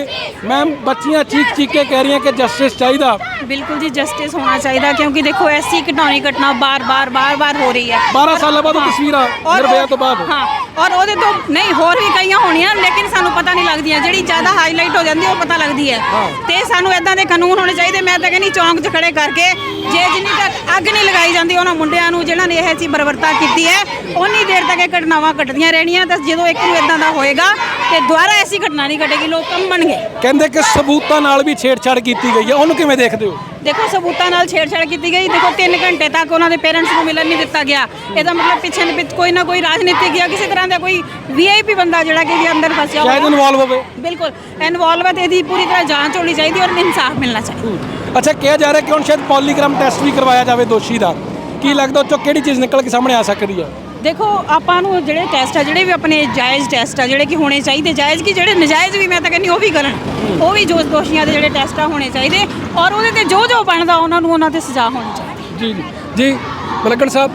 Speaker 1: ਮੈਮ ਬੱਚੀਆਂ ਚੀਕ ਚੀਕ ਕੇ ਕਹਿ ਰਹੀਆਂ ਕਿ ਜਸਟਿਸ ਚਾਹੀਦਾ।
Speaker 8: ਬਿਲਕੁਲ ਜੀ ਜਸਟਿਸ ਹੋਣਾ ਚਾਹੀਦਾ ਕਿਉਂਕਿ ਦੇਖੋ ਐਸੀ ਘਟਨਾਉਣੀ ਘਟਨਾ ਬਾਰ-ਬਾਰ ਬਾਰ-ਬਾਰ ਹੋ ਰਹੀ ਹੈ।
Speaker 1: 12 ਸਾਲਾਂ ਬਾਅਦ ਉਹ। ਤਸਵੀਰਾਂ ਨਿਰਭਇਆ ਤੋਂ ਬਾਅਦ।
Speaker 8: ਹਾਂ ਔਰ ਉਹਦੇ ਤੋਂ ਨਹੀਂ ਹੋਰ ਵੀ ਕਈਆਂ ਹੋਣੀਆਂ ਲੇਕਿਨ ਸਾਨੂੰ ਪਤਾ ਨਹੀਂ ਲੱਗਦੀਆਂ। ਜਿਹੜੀ ਜ਼ਿਆਦਾ ਹਾਈਲਾਈਟ ਹੋ ਜਾਂਦੀ ਉਹ ਪਤਾ ਲੱਗਦੀ ਹੈ। ਤੇ ਸਾਨੂੰ ਇਦਾਂ ਦੇ ਕਾਨੂੰਨ ਹੋਣੇ ਚਾਹੀਦੇ। ਮੈਂ ਤਾਂ ਕਹਿੰਦੀ ਚੌਂਕ 'ਚ ਖੜੇ ਕਰਕੇ ਜੇ ਜਿੰਨੀ ਤੱਕ ਅੱਗ ਨਹੀਂ ਲਗਾਈ ਜਾਂਦੀ ਉਹਨਾਂ ਮੁੰਡਿਆਂ ਨੂੰ ਜਿਨ੍ਹਾਂ ਨੇ ਇਹ ਚੀ ਬਰਬਰਤਾ ਕੀਤੀ ਹੈ ਉਨੀ ਦੇਰ ਤੱਕ ਇਹ ਘਟਨਾਵਾਂ ਘਟਦੀਆਂ ਰਹਿਣੀਆਂ। ਤਾਂ ਜਦੋਂ ਇੱਕ ਨੂੰ ਇਦਾਂ ਦਾ ਹੋਏਗਾ ਤੇ ਦੁਬਾਰਾ ਐਸੀ ਘਟਨਾ ਨਹੀਂ ਘਟੇਗੀ ਲੋਕ ਕੰਬਣਗੇ
Speaker 1: ਕਹਿੰਦੇ ਕਿ ਸਬੂਤਾਂ ਨਾਲ ਵੀ ਛੇੜਛਾੜ ਕੀਤੀ ਗਈ ਹੈ। ਉਹਨੂੰ ਕਿਵੇਂ ਦੇਖਦੇ ਹੋ?
Speaker 8: ਦੇਖੋ ਸਬੂਤਾਂ ਨਾਲ ਛੇੜਛਾੜ ਕੀਤੀ ਗਈ। ਦੇਖੋ 3 ਘੰਟੇ ਤੱਕ ਉਹਨਾਂ ਦੇ ਪੇਰੈਂਟਸ ਨੂੰ ਮਿਲਣ ਨਹੀਂ ਦਿੱਤਾ ਗਿਆ। ਇਹਦਾ ਮਤਲਬ ਪਿੱਛੇ ਨਾ ਪਿੱਛੇ ਕੋਈ ਨਾ ਕੋਈ ਰਾਜਨੀਤਿਕ ਜਾਂ ਕਿਸੇ ਤਰ੍ਹਾਂ ਦਾ ਕੋਈ ਵੀਆਈਪੀ ਬੰਦਾ ਜਿਹੜਾ ਕਿ ਇਹਦੇ ਅੰਦਰ ਫਸਿਆ
Speaker 1: ਸ਼ਾਇਦ। ਇਨਵੋਲਵ ਹੋਵੇ।
Speaker 8: ਬਿਲਕੁਲ ਇਨਵੋਲਵ ਹੈ ਤੇ ਇਹਦੀ ਪੂਰੀ ਤਰ੍ਹਾਂ ਜਾਂਚ ਹੋਣੀ ਚਾਹੀਦੀ ਔਰ ਇਨਸਾਫ ਮਿਲਣਾ ਚਾਹੀਦਾ।
Speaker 1: ਅੱਛਾ ਕਿਹਾ ਜਾ ਰਿਹਾ ਕਿ ਹੁਣ ਸ਼ਾਇਦ ਪੋਲੀਗ੍ਰਾਮ ਟੈਸਟ ਵੀ ਕਰਵਾਇਆ ਜਾਵੇ ਦੋਸ਼ੀ ਦਾ। ਕੀ ਲੱਗਦਾ ਉਹ ਚੋਂ ਕਿਹੜੀ ਚੀਜ਼ ਨਿਕਲ ਕੇ ਸਾਹਮਣੇ ਆ ਸਕਦੀ ਹੈ?
Speaker 8: ਦੇਖੋ ਆਪਾਂ ਨੂੰ ਜਿਹੜੇ ਟੈਸਟ ਆ ਜਿਹੜੇ ਵੀ ਆਪਣੇ ਜਾਇਜ਼ ਟੈਸਟ ਆ ਜਿਹੜੇ ਕਿ ਹੋਣੇ ਚਾਹੀਦੇ ਜਾਇਜ਼ ਕੀ ਜਿਹੜੇ ਨਜਾਇਜ਼ ਵੀ ਮੈਂ ਤਾਂ ਕਹਿੰਦੀ ਉਹ ਵੀ ਕਰਨ। ਉਹ ਵੀ ਜੋ ਦੋਸ਼ੀਆਂ ਦੇ ਜਿਹੜੇ ਟੈਸਟ ਆ ਹੋਣੇ ਚਾਹੀਦੇ। ਔਰ ਉਹਦੇ ਤੇ ਜੋ ਜੋ ਬਣਦਾ ਉਹਨਾਂ ਨੂੰ ਉਹਨਾਂ ਤੇ ਸਜ਼ਾ ਹੋਣੀ ਚਾਹੀਦੀ।
Speaker 1: ਜੀ ਜੀ। ਜੀ ਮਲਕਣ ਸਾਹਿਬ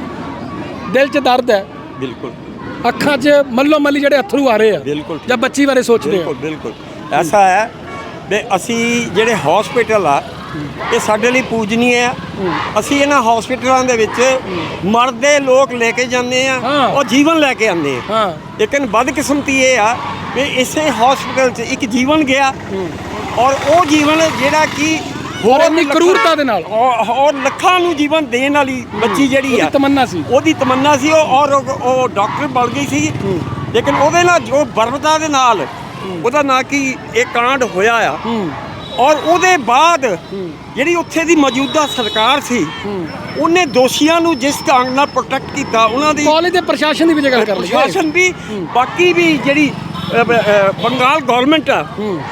Speaker 1: ਦਿਲ 'ਚ ਦਰਦ ਹੈ?
Speaker 9: ਬਿਲਕੁਲ।
Speaker 1: ਅੱਖਾਂ 'ਚ ਮੱਲੋ ਮੱਲੀ ਜਿਹੜੇ ਅਥਰੂ ਆ ਰਹੇ ਆ?
Speaker 9: ਬਿਲਕੁਲ।
Speaker 1: ਜਦ ਬੱਚੀ ਬਾਰੇ ਸੋਚਦੇ ਆ?
Speaker 9: ਬਿਲਕੁਲ ਬਿਲਕੁਲ। ਐਸਾ ਹੈ ਵੀ ਅਸੀਂ ਜਿਹੜੇ ਹਸਪੀਟਲ ਆ ਇਹ ਸਾਡੇ ਲਈ ਪੂਜਨੀय ਆ। ਅਸੀਂ ਇਹਨਾਂ ਹਸਪੀਟਲਾਂ ਦੇ ਵਿੱਚ ਮਰਦੇ ਲੋਕ ਲੈ ਕੇ ਜਾਂਦੇ ਆ
Speaker 1: ਹਾਂ।
Speaker 9: ਉਹ ਜੀਵਨ ਲੈ ਕੇ ਆਉਂਦੇ ਆ।
Speaker 1: ਹਾਂ।
Speaker 9: ਲੇਕਿਨ ਬਦਕਿਸਮਤੀ ਇਹ ਆ ਵੀ ਇਸੇ ਹਸਪੀਟਲ 'ਚ ਇੱਕ ਜੀਵਨ ਗਿਆ ਔਰ ਉਹ ਜੀਵਨ ਜਿਹੜਾ ਕਿ
Speaker 1: ਇੰਨੀ
Speaker 9: ਲੱਖਾਂ-
Speaker 1: ਕਰੂਰਤਾ ਦੇ ਨਾਲ।
Speaker 9: ਔਰ ਲੱਖਾਂ ਨੂੰ ਜੀਵਨ ਦੇਣ ਵਾਲੀ ਬੱਚੀ ਜਿਹੜੀ ਆ
Speaker 1: ਤਮੰਨਾ ਸੀ।
Speaker 9: ਉਹਦੀ ਤਮੰਨਾ ਸੀ ਉਹ ਔਰ ਉਹ- ਉਹ ਡਾਕਟਰ ਬਣ ਗਈ ਸੀ। ਲੇਕਿਨ ਉਹਦੇ ਨਾਲ ਜੋ ਬਰਬਤਾ ਦੇ ਨਾਲ ਉਹਦਾ ਨਾਂ ਕੀ ਇਹ ਕਾਂਡ ਹੋਇਆ ਆ। ਔਰ ਉਹਦੇ ਬਾਅਦ ਜਿਹੜੀ ਉੱਥੇ ਦੀ ਮੌਜੂਦਾ ਸਰਕਾਰ ਸੀ ਉਹਨੇ ਦੋਸ਼ੀਆਂ ਨੂੰ ਜਿਸ ਢੰਗ ਨਾਲ ਪ੍ਰੋਟੈਕਟ ਕੀਤਾ ਉਹਨਾਂ ਦੀ
Speaker 1: ਕਾਲਜ ਦੇ ਪ੍ਰਸ਼ਾਸਨ ਦੀ ਵੀ ਗੱਲ ਕਰ ਲਈਏ।
Speaker 9: ਪ੍ਰਸ਼ਾਸਨ ਵੀ ਬਾਕੀ ਵੀ ਜਿਹੜੀ ਬੰਗਾਲ ਗਵਰਨਮੈਂਟ ਆ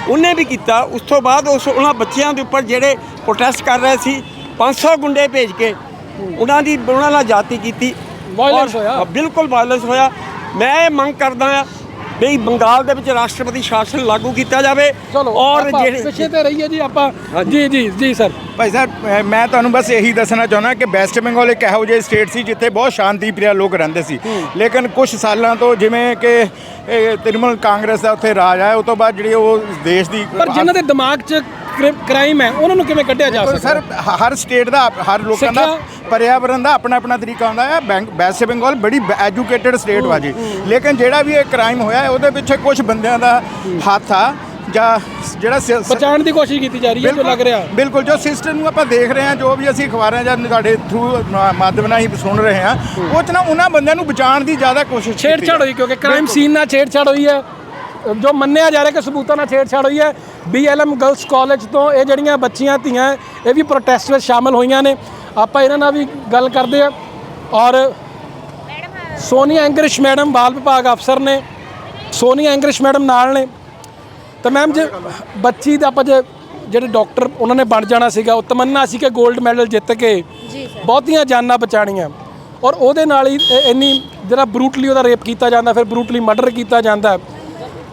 Speaker 9: ਉਹਨੇ ਵੀ ਕੀਤਾ। ਉਸ ਤੋਂ ਬਾਅਦ ਉਸ ਉਹਨਾਂ ਬੱਚਿਆਂ ਦੇ ਉੱਪਰ ਜਿਹੜੇ ਪ੍ਰੋਟੈਸਟ ਕਰ ਰਹੇ ਸੀ 500 ਗੁੰਡੇ ਭੇਜ ਕੇ ਉਹਨਾਂ ਦੀ ਉਹਨਾਂ ਨਾਲ ਜਾਤੀ ਕੀਤੀ।
Speaker 1: ਹੋਇਆ।
Speaker 9: ਬਿਲਕੁਲ ਵਾਇਲੈਂਸ ਹੋਇਆ। ਮੈਂ ਇਹ ਮੰਗ ਕਰਦਾ ਆ ਵੀ ਬੰਗਾਲ ਦੇ ਵਿੱਚ ਰਾਸ਼ਟਰਪਤੀ ਸ਼ਾਸਨ ਲਾਗੂ ਕੀਤਾ ਜਾਵੇ
Speaker 1: ਚਲੋ
Speaker 9: ਔਰ ਜਿਹੜੇ
Speaker 1: ਪਿੱਛੇ ਤੇ ਰਹੀਏ ਜੀ ਆਪਾਂ। ਜੀ ਜੀ ਜੀ ਸਰ।
Speaker 10: ਭਾਈ ਸਾਹਿਬ ਮੈਂ ਤੁਹਾਨੂੰ ਬਸ ਇਹੀ ਦੱਸਣਾ ਚਾਹੁੰਦਾ ਕਿ ਵੈਸਟ ਬੰਗਾਲ ਇੱਕ ਇਹੋ ਜਿਹੀ ਸਟੇਟ ਸੀ ਜਿੱਥੇ ਬਹੁਤ ਸ਼ਾਂਤੀ ਪ੍ਰਿਆ ਲੋਕ ਰਹਿੰਦੇ ਸੀ। ਲੇਕਿਨ ਕੁਝ ਸਾਲਾਂ ਤੋਂ ਜਿਵੇਂ ਕਿ ਇਹ ਤ੍ਰਿਣਮੂਲ ਕਾਂਗਰਸ ਦਾ ਉੱਥੇ ਰਾਜ ਹੈ ਉਸ ਤੋਂ ਬਾਅਦ ਜਿਹੜੀ ਉਹ ਦੇਸ਼ ਦੀ
Speaker 1: ਪਰ ਜਿਨ੍ਹਾਂ ਦੇ ਦਿਮਾਗ 'ਚ ਕ੍ਰਾਈਮ ਹੈ ਉਹਨਾਂ ਨੂੰ ਕਿਵੇਂ ਕੱਢਿਆ ਜਾ ਸਕਦਾ?
Speaker 10: ਸਰ ਹਰ ਸਟੇਟ ਦਾ ਹਰ ਲੋਕਾਂ ਦਾ ਪਰਿਆਵਰਨ ਦਾ ਆਪਣਾ ਆਪਣਾ ਤਰੀਕਾ ਹੁੰਦਾ ਹੈ। ਬੈਂਕ ਵੈਸਟ ਬੰਗਾਲ ਬੜੀ ਐਜੂਕੇਟਿਡ ਸਟੇਟ ਵਾ ਜੀ। ਲੇਕਿਨ ਜਿਹੜਾ ਵੀ ਇਹ ਕ੍ਰਾਈਮ ਹੋਇਆ ਹੈ, ਉਹਦੇ ਪਿੱਛੇ ਕੁਝ ਬੰਦਿਆਂ ਦਾ ਹੱਥ ਆ ਜਾਂ ਜਿਹੜਾ
Speaker 1: ਬਚਾਉਣ ਦੀ ਕੋਸ਼ਿਸ਼ ਕੀਤੀ ਜਾ ਰਹੀ ਹੈ ਜੋ ਲੱਗ ਰਿਹਾ।
Speaker 10: ਬਿਲਕੁਲ ਜੋ ਸਿਸਟਮ ਨੂੰ ਆਪਾਂ ਦੇਖ ਰਹੇ ਹਾਂ ਜੋ ਵੀ ਅਸੀਂ ਅਖਬਾਰਾਂ ਜਾਂ ਤੁਹਾਡੇ ਥਰੂ ਮਾਧਿਅਮ ਨਾਲ ਹੀ ਸੁਣ ਰਹੇ ਹਾਂ ਉਹ ਚ ਨਾ ਉਹਨਾਂ ਬੰਦਿਆਂ ਨੂੰ ਬਚਾਉਣ ਦੀ ਜ਼ਿਆਦਾ ਕੋਸ਼ਿਸ਼
Speaker 1: ਛੇੜਛਾੜ। ਹੋਈ ਕਿਉਂਕਿ ਕ੍ਰਾਈਮ। ਸੀਨ ਨਾਲ ਛੇੜਛਾੜ ਹੋਈ ਹੈ। ਜੋ ਮੰਨਿਆ ਜਾ ਰਿਹਾ ਕਿ ਸਬੂਤਾਂ ਨਾਲ ਛੇੜਛਾੜ ਹੋਈ ਹੈ ਬੀਐਲਐਮ ਗਰਲਸ ਕਾਲਜ ਤੋਂ ਇਹ ਜਿਹੜੀਆਂ ਬੱਚੀਆਂ ਧੀਆਂ ਇਹ ਵੀ ਪ੍ਰੋਟੈਸਟ ਵਿੱਚ ਸ਼ਾਮਲ ਹੋਈਆਂ ਨੇ। ਆਪਾਂ ਇਹਨਾਂ ਨਾਲ ਵੀ ਗੱਲ ਕਰਦੇ ਆ ਔਰ ਸੋਨੀਆ ਇੰਗਲਿਸ਼ ਮੈਡਮ ਬਾਲ ਵਿਭਾਗ ਅਫਸਰ ਨੇ। ਸੋਨੀਆ ਇੰਗਲਿਸ਼ ਮੈਡਮ ਨਾਲ ਨੇ। ਤਾਂ ਮੈਮ ਜੇ ਬੱਚੀ ਦਾ ਆਪਾਂ ਜੇ ਜਿਹੜੇ ਡਾਕਟਰ ਉਹਨਾਂ ਨੇ ਬਣ ਜਾਣਾ ਸੀਗਾ ਉਹ ਤਮੰਨਾ ਸੀ ਕਿ 골ਡ ਮੈਡਲ ਜਿੱਤ ਕੇ ਬਹੁਤੀਆਂ ਜਾਨਾਂ ਬਚਾਣੀਆਂ ਔਰ ਉਹਦੇ ਨਾਲ ਹੀ ਇੰਨੀ ਜਿਹੜਾ ਬਰੂਟਲੀ ਉਹਦਾ ਰੇਪ ਕੀਤਾ ਜਾਂਦਾ ਫਿਰ ਬਰੂਟਲੀ ਮਰਡਰ ਕੀਤਾ ਜਾਂਦਾ।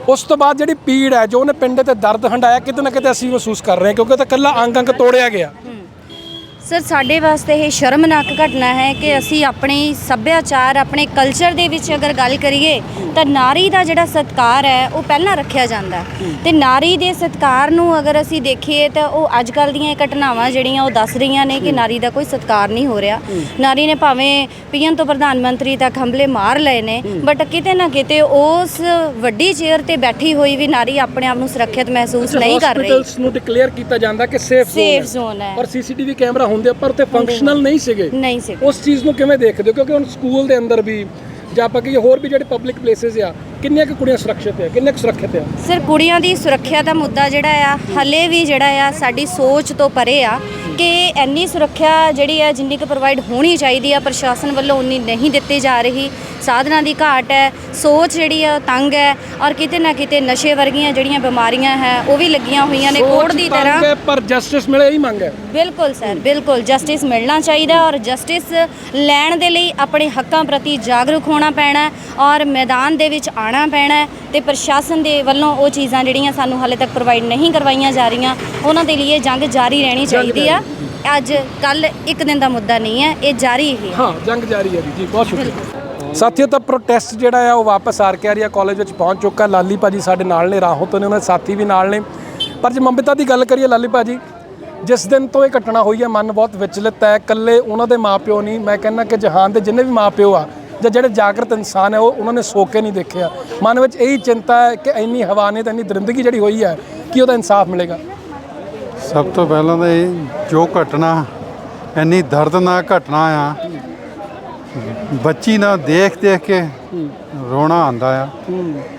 Speaker 1: ਉਸ ਤੋਂ ਬਾਅਦ ਜਿਹੜੀ ਪੀੜ ਹੈ, ਜੋ ਉਹਨੇ ਪਿੰਡ ਤੇ ਦਰਦ ਹੰਡਾਇਆ ਕਿਤੇ ਨਾ ਕਿਤੇ ਅਸੀਂ ਮਹਿਸੂਸ ਕਰ ਰਹੇ ਹਾਂ, ਕਿਉਂਕਿ ਉਹ ਤਾਂ ਇਕੱਲਾ ਅੰਗ ਅੰਗ ਤੋੜਿਆ ਗਿਆ।
Speaker 11: ਸਰ ਸਾਡੇ ਵਾਸਤੇ ਇਹ ਸ਼ਰਮਨਾਕ ਘਟਨਾ ਹੈ ਕਿ ਅਸੀਂ ਆਪਣੇ ਸੱਭਿਆਚਾਰ ਆਪਣੇ ਕਲਚਰ ਦੇ ਵਿੱਚ ਅਗਰ ਗੱਲ ਕਰੀਏ ਤਾਂ ਨਾਰੀ ਦਾ ਜਿਹੜਾ ਸਤਕਾਰ ਹੈ ਉਹ ਪਹਿਲਾਂ ਰੱਖਿਆ ਜਾਂਦਾ। ਤੇ ਨਾਰੀ ਦੇ ਸਤਕਾਰ ਨੂੰ ਅਗਰ ਅਸੀਂ ਦੇਖੀਏ ਤਾਂ ਉਹ ਅੱਜ ਕੱਲ ਦੀਆਂ ਇਹ ਘਟਨਾਵਾਂ ਜਿਹੜੀਆਂ ਉਹ ਦੱਸ ਰਹੀਆਂ ਨੇ ਕਿ ਨਾਰੀ ਦਾ ਕੋਈ ਸਤਕਾਰ ਨਹੀਂ ਹੋ ਰਿਹਾ। ਨਾਰੀ ਨੇ ਭਾਵੇਂ ਪੀਐਮ ਤੋਂ ਪ੍ਰਧਾਨ ਮੰਤਰੀ ਤੱਕ ਹੰਬਲੇ ਮਾਰ ਲਏ ਨੇ ਬਟ ਕਿਤੇ ਨਾ ਕਿਤੇ ਉਸ ਵੱਡੀ ਚੇਅਰ ਤੇ ਬੈਠੀ ਹੋਈ ਵੀ ਨਾਰੀ ਆਪਣੇ ਆਪ ਨੂੰ ਸੁਰੱਖਿਅਤ ਮਹਿਸੂਸ ਨਹੀਂ ਕਰ ਰਹੀ।
Speaker 1: ਹਸਪੀਟਲਸ ਨੂੰ ਡਿਕਲੇਅਰ ਕੀਤਾ ਜਾਂਦਾ ਕਿ ਸੇਫ
Speaker 11: zone ਹੈ।
Speaker 1: ਔਰ ਸੀਸੀਟੀਵੀ ਕੈਮਰਾ ਹੁੰਦੇ ਪਰ ਉੱਤੇ ਫੰਕਸ਼ਨਲ ਨਹੀਂ ਸੀਗੇ।
Speaker 11: ਨਹੀਂ ਸੀ
Speaker 1: ਉਸ ਚੀਜ਼ ਨੂੰ ਕਿਵੇਂ ਦੇਖਦੇ ਹੋ? ਕਿਉਂਕਿ ਹੁਣ ਸਕੂਲ ਦੇ ਅੰਦਰ ਵੀ ਜਾਂ ਆਪਾਂ ਕਹੀਏ ਹੋਰ ਵੀ ਜਿਹੜੇ ਪਬਲਿਕ ਪਲੇਸਿਸ ਆ ਕਿੰਨੀਆਂ ਕੁ ਕੁੜੀਆਂ ਸੁਰੱਖਿਅਤ ਆ? ਕਿੰਨੇ ਕੁ ਸੁਰੱਖਿਅਤ ਆ?
Speaker 11: ਸਰ ਕੁੜੀਆਂ ਦੀ ਸੁਰੱਖਿਆ ਦਾ ਮੁੱਦਾ ਜਿਹੜਾ ਆ ਹਲੇ ਵੀ ਜਿਹੜਾ ਆ ਸਾਡੀ ਸੋਚ ਤੋਂ ਪਰੇ ਆ। ਕਿ ਇੰਨੀ ਸੁਰੱਖਿਆ ਜਿਹੜੀ ਆ ਜਿੰਨੀ ਕੁ ਪ੍ਰੋਵਾਈਡ ਹੋਣੀ ਚਾਹੀਦੀ ਆ ਪ੍ਰਸ਼ਾਸਨ ਵੱਲੋਂ ਉਨੀ ਨਹੀਂ ਦਿੱਤੀ ਜਾ ਰਹੀ। ਸਾਧਨਾਂ ਦੀ ਘਾਟ ਹੈ ਸੋਚ ਜਿਹੜੀ ਆ ਤੰਗ ਹੈ ਔਰ ਕਿਤੇ ਨਾ ਕਿਤੇ ਨਸ਼ੇ ਵਰਗੀਆਂ ਜਿਹੜੀਆਂ ਬਿਮਾਰੀਆਂ ਹੈ ਉਹ ਵੀ ਲੱਗੀਆਂ ਹੋਈਆਂ ਨੇ। ਕੋੜ ਦੀ ਤਰ੍ਹਾਂ
Speaker 1: ਹੈ, ਪਰ ਜਸਟਿਸ ਮਿਲੇ ਇਹੀ ਮੰਗ ਹੈ।
Speaker 11: ਬਿਲਕੁਲ ਸਰ ਬਿਲਕੁਲ ਜਸਟਿਸ ਮਿਲਣਾ ਚਾਹੀਦਾ ਔਰ ਜਸਟਿਸ ਲੈਣ ਦੇ ਲਈ ਆਪਣੇ ਹੱਕਾਂ ਪ੍ਰਤੀ ਜਾਗਰੂਕ ਹੋਣਾ ਪੈਣਾ ਹੈ ਔਰ ਮੈਦਾਨ ਦੇ ਵਿੱਚ ਆਣਾ ਪੈਣਾ ਹੈ ਤੇ ਪ੍ਰਸ਼ਾਸਨ ਦੇ ਵੱਲੋਂ ਉਹ ਚੀਜ਼ਾਂ ਜਿਹੜੀਆਂ ਸਾਨੂੰ ਹਾਲੇ ਤੱਕ ਪ੍ਰੋਵਾਈਡ ਨਹੀਂ ਕਰਵਾਈਆਂ ਜਾ ਰਹੀਆਂ ਉਹਨਾਂ ਦੇ ਲਈ ਇਹ ਜੰਗ ਜਾਰੀ ਰਹਿਣੀ ਚਾਹੀਦੀ ਆ। ਅੱਜ ਕੱਲ ਇੱਕ ਦਿਨ ਦਾ ਮੁੱਦਾ ਨਹੀਂ ਹੈ, ਇਹ ਜਾਰੀ ਹੀ ਹੈ।
Speaker 1: ਹਾਂ, ਜੰਗ ਜਾਰੀ ਹੈ ਜੀ ਬਹੁਤ ਸ਼ੁਕਰੀਆ। ਸਾਥੀਓ, ਤਾਂ ਪ੍ਰੋਟੈਸਟ ਜਿਹੜਾ ਆ, ਉਹ ਵਾਪਸ ਆਰ ਕੇ ਆਰੀਆ ਕਾਲਜ ਵਿੱਚ ਪਹੁੰਚ ਚੁੱਕਾ ਲਾਲੀ ਭਾਜੀ ਸਾਡੇ ਨਾਲ ਨੇ ਰਾਹੋਂ ਤੋਂ ਨੇ, ਉਹਨਾਂ ਦੇ ਸਾਥੀ ਵੀ ਨਾਲ ਨੇ। ਪਰ ਜੇ ਮੰਬਿਤਾ ਦੀ ਗੱਲ ਕਰੀਏ ਲਾਲੀ ਭਾਜੀ, ਜਿਸ ਦਿਨ ਤੋਂ ਇਹ ਘਟਨਾ ਹੋਈ ਹੈ ਮਨ ਬਹੁਤ ਵਿਚਲਿਤ ਹੈ, ਇਕੱਲੇ ਉਹਨਾਂ ਦੇ ਮਾਪਿਓ ਨਹੀਂ, ਮੈਂ ਕਹਿੰਦਾ ਕਿ ਜਹਾਨ ਦੇ ਜਿੰਨੇ ਵੀ ਮਾਪਿਓ ਆ, ਜਾਂ ਜਿਹੜੇ ਜਾਗਰਤ ਇਨਸਾਨ ਹੈ ਉਹ ਉਹਨਾਂ ਨੇ ਸੋ ਕੇ ਨਹੀਂ ਦੇਖਿਆ। ਮਨ ਵਿੱਚ ਇਹੀ ਚਿੰਤਾ ਹੈ ਕਿ ਇੰਨੀ ਹਵਾ ਨੇ ਹਵਾਨੀਅਤ ਇੰਨੀ ਦਰਿੰਦਗੀ ਜਿਹੜੀ ਹੋਈ ਹੈ, ਕਿ ਉਹਦਾ ਇਨਸਾਫ ਮਿਲੇਗਾ?
Speaker 12: ਸਭ ਤੋਂ ਪਹਿਲਾਂ ਤਾਂ ਇਹ ਜੋ ਘਟਨਾ, ਇੰਨੀ ਦਰਦਨਾਕ ਘਟਨਾ ਆ, ਬੱਚੀ ਨਾਲ ਦੇਖ ਦੇਖ ਕੇ ਰੋਣਾ ਆਂਦਾ ਆ,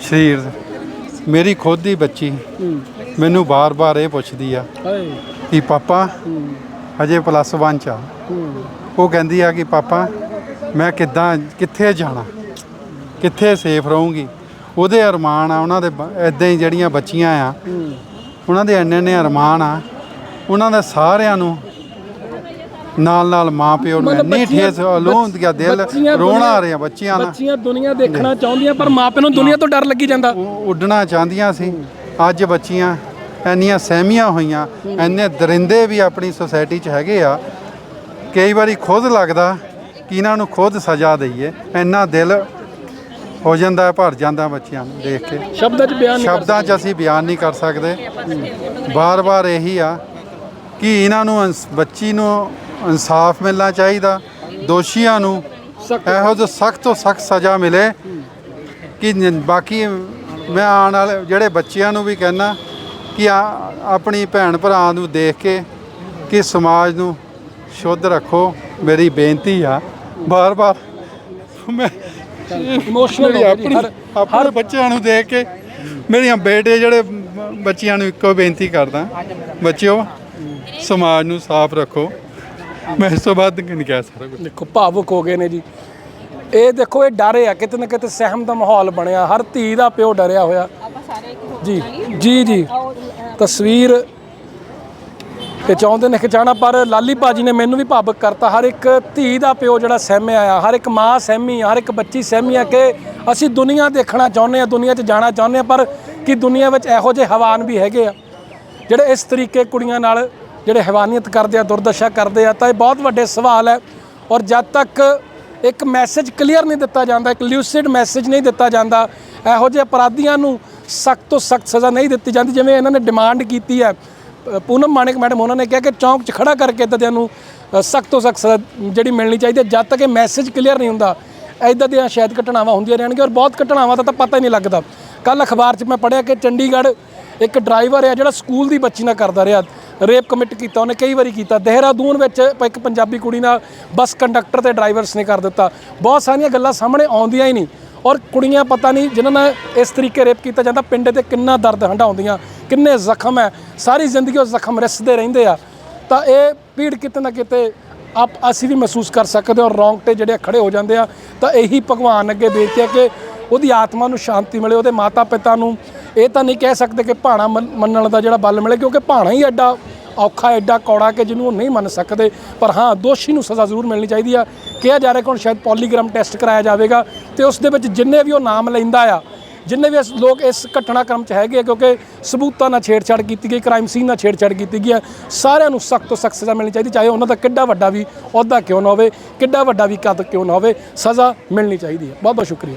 Speaker 12: ਸਰੀਰ ਮੇਰੀ ਖੁਦ ਦੀ ਬੱਚੀ, ਮੈਨੂੰ ਬਾਰ-ਬਾਰ ਇਹ ਪੁੱਛਦੀ ਆ ਕਿ ਪਾਪਾ, ਹਜੇ ਪਲੱਸ 1 ਚ ਆ। ਉਹ ਕਹਿੰਦੀ ਆ ਕਿ ਪਾਪਾ, ਮੈਂ ਕਿੱਦਾਂ, ਕਿੱਥੇ ਜਾਣਾ? ਕਿੱਥੇ ਸੇਫ ਰਹੂੰਗੀ? ਉਹਦੇ ਅਰਮਾਨ ਆ, ਉਹਨਾਂ ਦੇ ਐਦਾਂ ਹੀ ਜਿਹੜੀਆਂ ਬੱਚੀਆਂ ਆ, ਉਹਨਾਂ ਦੇ ਇੰਨੇ ਇੰਨੇ ਅਰਮਾਨ ਆ ਉਹਨਾਂ ਦੇ ਸਾਰਿਆਂ ਨੂੰ ਨਾਲ ਨਾਲ ਮਾਂ ਪਿਓ ਨੂੰ
Speaker 1: ਮਤਲਬ
Speaker 12: ਇੰਨੀ
Speaker 1: ਬੱਚੀਆਂ-
Speaker 12: ਠੇਸ ਲੋਨ ਗਿਆ ਦਿਲ
Speaker 1: ਬੱਚੀਆਂ
Speaker 12: ਰੋਣਾ
Speaker 1: ਦੁਨੀਆ-
Speaker 12: ਆ ਰਿਹਾ ਬੱਚੀਆਂ ਨਾਲ।
Speaker 1: ਬੱਚੀਆਂ ਦੁਨੀਆ ਦੇਖਣਾ ਚਾਹੁੰਦੀਆਂ ਪਰ ਮਾਪਿਆਂ ਨੂੰ ਦੁਨੀਆ ਤੋਂ ਡਰ ਲੱਗੀ ਜਾਂਦਾ।
Speaker 12: ਉਹ ਉੱਡਣਾ ਚਾਹੁੰਦੀਆਂ ਸੀ। ਅੱਜ ਬੱਚੀਆਂ ਇੰਨੀਆਂ ਸਹਿਮੀਆਂ ਹੋਈਆਂ ਇੰਨੇ ਦਰਿੰਦੇ ਵੀ ਆਪਣੀ ਸੁਸਾਇਟੀ 'ਚ ਹੈਗੇ ਆ। ਕਈ ਵਾਰੀ ਖੁਦ ਲੱਗਦਾ ਕਿ ਇਹਨਾਂ ਨੂੰ ਖੁਦ ਸਜ਼ਾ ਦਈਏ। ਇੰਨਾ ਦਿਲ ਹੋ ਜਾਂਦਾ ਹੈ, ਭਰ ਜਾਂਦਾ ਬੱਚਿਆਂ ਨੂੰ ਦੇਖ ਕੇ।
Speaker 1: ਸ਼ਬਦਾਂ 'ਚ ਬਿਆਨ ਨਹੀਂ ਕਰ
Speaker 12: ਸ਼ਬਦਾਂ 'ਚ ਅਸੀਂ ਬਿਆਨ ਨਹੀਂ ਕਰ ਸਕਦੇ। ਬਾਰ-ਬਾਰ ਇਹੀ ਆ ਕਿ ਇਹਨਾਂ ਨੂੰ ਇਨਸ- ਬੱਚੀ ਨੂੰ ਇਨਸਾਫ ਮਿਲਣਾ ਚਾਹੀਦਾ ਦੋਸ਼ੀਆਂ ਨੂੰ ਇਹੋ ਜਿਹੀ ਸਖਤ ਤੋਂ ਸਖਤ ਸਜ਼ਾ ਮਿਲੇ ਕਿ ਨ- ਬਾਕੀ ਮੈਂ ਆਉਣ ਵਾਲੇ ਜਿਹੜੇ ਬੱਚਿਆਂ ਨੂੰ ਵੀ ਕਹਿਣਾ ਕਿ ਆ ਆਪਣੀ ਭੈਣ ਭਰਾ ਨੂੰ ਦੇਖ ਕੇ ਕਿ ਸਮਾਜ ਨੂੰ ਸ਼ੁੱਧ ਰੱਖੋ ਮੇਰੀ ਬੇਨਤੀ ਆ। ਬਾਰ-ਬਾਰ ਮੈਂ
Speaker 1: Emotional
Speaker 12: ਮੇਰੀ ਆਪਣੀ
Speaker 1: ਹਰ-
Speaker 12: ਆਪਣੇ ਬੱਚਿਆਂ ਨੂੰ ਦੇਖ ਕੇ ਮੇਰੀਆਂ ਬੇਟੇ ਜਿਹੜੇ ਬ- ਬੱਚਿਆਂ ਨੂੰ ਇੱਕੋ ਬੇਨਤੀ ਕਰਦਾ। ਬੱਚਿਓ ਸਮਾਜ ਨੂੰ ਸਾਫ਼ ਰੱਖੋ। ਮੈਂ ਇਸ ਤੋਂ ਬਾਅਦ ਨਹੀਂ ਕਹਿ ਸਕਦਾ।
Speaker 1: ਦੇਖੋ ਭਾਵੁਕ ਹੋ ਗਏ ਨੇ ਜੀ। ਇਹ ਦੇਖੋ ਇਹ ਡਰੇ ਆ ਕਿਤੇ ਨਾ ਕਿਤੇ ਸਹਿਮ ਦਾ ਮਾਹੌਲ ਬਣਿਆ। ਹਰ ਧੀ ਦਾ ਪਿਓ ਡਰਿਆ ਹੋਇਆ। ਜੀ ਜੀ ਜੀ। ਤਸਵੀਰ ਇਹ ਚਾਹੁੰਦੇ ਨੇ ਖਿਚਾਣਾ ਪਰ ਲਾਲੀ ਭਾਜੀ ਨੇ ਮੈਨੂੰ ਵੀ ਭਾਵੁਕ ਕਰਤਾ। ਹਰ ਇੱਕ ਧੀ ਦਾ ਪਿਓ ਜਿਹੜਾ ਸਹਿਮਿਆ ਆ ਹਰ ਇੱਕ ਮਾਂ ਸਹਿਮੀ ਆ ਹਰ ਇੱਕ ਬੱਚੀ ਸਹਿਮੀ ਆ ਕਿ ਅਸੀਂ ਦੁਨੀਆ ਦੇਖਣਾ ਚਾਹੁੰਦੇ ਆ ਦੁਨੀਆ 'ਚ ਜਾਣਾ ਚਾਹੁੰਦੇ ਆ ਪਰ ਕਿ ਦੁਨੀਆ ਵਿੱਚ ਇਹੋ ਜਿਹੇ ਹਵਾਨ ਵੀ ਹੈਗੇ ਆ ਜਿਹੜੇ ਇਸ ਤਰੀਕੇ ਕੁੜੀਆਂ ਨਾਲ ਜਿਹੜੇ ਹੈਵਾਨੀਅਤ ਕਰਦੇ ਆ, ਦੁਰਦਸ਼ਾ ਕਰਦੇ ਆ, ਤਾਂ ਇਹ ਬਹੁਤ ਵੱਡੇ ਸਵਾਲ ਹੈ। ਔਰ ਜਦ ਤੱਕ ਇੱਕ ਮੈਸੇਜ ਕਲੀਅਰ ਨਹੀਂ ਦਿੱਤਾ ਜਾਂਦਾ, ਇੱਕ ਲਿਊਸਿਡ ਮੈਸੇਜ ਨਹੀਂ ਦਿੱਤਾ ਜਾਂਦਾ, ਇਹੋ ਜਿਹੇ ਅਪਰਾਧੀਆਂ ਨੂੰ ਸਖਤ ਤੋਂ ਸਖਤ ਸਜ਼ਾ ਨਹੀਂ ਦਿੱਤੀ ਜਾਂਦੀ, ਜਿਵੇਂ ਇਹਨਾਂ ਨੇ ਡਿਮਾਂਡ ਕੀਤੀ ਹੈ। ਪੂਨਮ ਮਾਨਿਕ ਮੈਡਮ, ਉਹਨਾਂ ਨੇ ਕਿਹਾ ਕਿ ਚੌਂਕ 'ਚ ਖੜਾ ਕਰਕੇ ਇੱਦਾਂ ਨੂੰ ਸਖਤ ਤੋਂ ਸਖਤ ਸਜ਼ਾ ਜਿਹੜੀ ਮਿਲਣੀ ਚਾਹੀਦੀ ਹੈ। ਜਦ ਤੱਕ ਇਹ ਮੈਸੇਜ ਕਲੀਅਰ ਨਹੀਂ ਹੁੰਦਾ ਐਦਾਂ ਦੀਆਂ ਸ਼ਾਇਦ ਘਟਨਾਵਾਂ ਹੁੰਦੀਆਂ ਰਹਿਣਗੀਆਂ। ਔਰ ਬਹੁਤ ਘਟਨਾਵਾਂ ਦਾ ਤਾਂ ਪਤਾ ਹੀ ਨਹੀਂ ਲੱਗਦਾ। ਕੱਲ ਅਖਬਾਰ 'ਚ ਮੈਂ ਪੜ੍ਹਿਆ ਕਿ ਚੰਡੀਗੜ੍ਹ ਇੱਕ ਡਰਾਈਵਰ ਹੈ ਜਿਹੜਾ ਸਕੂਲ ਦੀ ਬੱਚੀ ਨਾਲ ਕਰਦਾ ਰਿਹਾ। ਰੇਪ ਕਮਿਟ ਕੀਤਾ, ਉਹਨੇ ਕਈ ਵਾਰੀ ਕੀਤਾ। ਦੇਹਰਾਦੂਨ ਵਿੱਚ ਇੱਕ ਪੰਜਾਬੀ ਕੁੜੀ ਨਾਲ ਬੱਸ ਕੰਡਕਟਰ ਤੇ ਡਰਾਈਵਰਸ ਨੇ ਕਰ ਦਿੱਤਾ। ਬਹੁਤ ਸਾਰੀਆਂ ਗੱਲਾਂ ਸਾਹਮਣੇ ਆਉਂਦੀਆਂ ਹੀ ਨਹੀਂ। ਔਰ ਕੁੜੀਆਂ ਪਤਾ ਨਹੀਂ ਜਿਨ੍ਹਾਂ ਨਾਲ ਇਸ ਤਰੀਕੇ ਰੇਪ ਕੀਤਾ ਜਾਂਦਾ, ਪਿੰਡ ਤੇ ਕਿੰਨਾ ਦਰਦ ਹੰਢਾਉਂਦੀਆਂ, ਕਿੰਨੇ ਜ਼ਖਮ ਹੈ, ਸਾਰੀ ਜ਼ਿੰਦਗੀ ਉਹ ਜ਼ਖਮ ਰਿਸਦੇ ਰਹਿੰਦੇ ਆ। ਤਾਂ ਇਹ ਪੀੜ ਕਿਤੇ ਨਾ ਕਿਤੇ ਆਪ ਅਸੀਂ ਵੀ ਮਹਿਸੂਸ ਕਰ ਸਕਦੇ ਹਾਂ ਔਰ ਰੌਂਗਟੇ ਜਿਹੜੇ ਆ ਖੜੇ ਹੋ ਜਾਂਦੇ ਆ। ਤਾਂ ਇਹੀ ਭਗਵਾਨ ਅੱਗੇ ਬੇਨਤੀ ਹੈ ਕਿ ਉਹਦੀ ਆਤਮਾ ਨੂੰ ਸ਼ਾਂਤੀ ਮਿਲੇ, ਉਹਦੇ ਮਾਤਾ ਪਿਤਾ ਨੂੰ। ਇਹ ਤਾਂ ਨਹੀਂ ਕਹਿ ਸਕਦੇ ਕਿ ਭਾਣਾ ਮੰਨਣ ਦਾ ਜਿਹੜਾ ਬਲ ਮਿਲੇ, ਕਿਉਂਕਿ ਭਾਣਾ ਹੀ ਐਡਾ ਔਖਾ ਐਡਾ ਕੌੜਾ ਕਿ ਜਿਹਨੂੰ ਉਹ ਨਹੀਂ ਮੰਨ ਸਕਦੇ। ਪਰ ਹਾਂ, ਦੋਸ਼ੀ ਨੂੰ ਸਜ਼ਾ ਜ਼ਰੂਰ ਮਿਲਣੀ ਚਾਹੀਦੀ ਆ। ਕਿਹਾ ਜਾ ਰਿਹਾ ਕਿ ਹੁਣ ਸ਼ਾਇਦ ਪੋਲੀਗ੍ਰਾਮ ਟੈਸਟ ਕਰਾਇਆ ਜਾਵੇਗਾ ਤੇ ਉਸ ਦੇ ਵਿੱਚ ਜਿੰਨੇ ਵੀ ਉਹ ਨਾਮ ਲੈਂਦਾ ਆ, ਜਿੰਨੇ ਵੀ ਇਸ ਲੋਕ ਇਸ ਘਟਨਾਕ੍ਰਮ 'ਚ ਹੈਗੇ ਆ, ਕਿਉਂਕਿ ਸਬੂਤਾਂ ਨਾਲ ਛੇੜਛਾੜ ਕੀਤੀ ਗਈ, ਕ੍ਰਾਈਮ ਸੀਨ ਨਾਲ ਛੇੜਛਾੜ ਕੀਤੀ ਗਈ ਆ, ਸਾਰਿਆਂ ਨੂੰ ਸਖਤ ਤੋਂ ਸਖਤ ਸਜ਼ਾ ਮਿਲਣੀ ਚਾਹੀਦੀ, ਚਾਹੇ ਉਹਨਾਂ ਦਾ ਕਿੱਡਾ ਵੱਡਾ ਵੀ ਅਹੁਦਾ ਕਿਉਂ ਨਾ ਹੋਵੇ, ਕਿੱਡਾ ਵੱਡਾ ਵੀ ਕਦ ਕਿਉਂ ਨਾ ਹੋਵੇ, ਸਜ਼ਾ ਮਿਲਣੀ ਚਾਹੀਦੀ ਹੈ ਬਹੁਤ ਬਹੁਤ ਸ਼ੁਕਰੀਆ।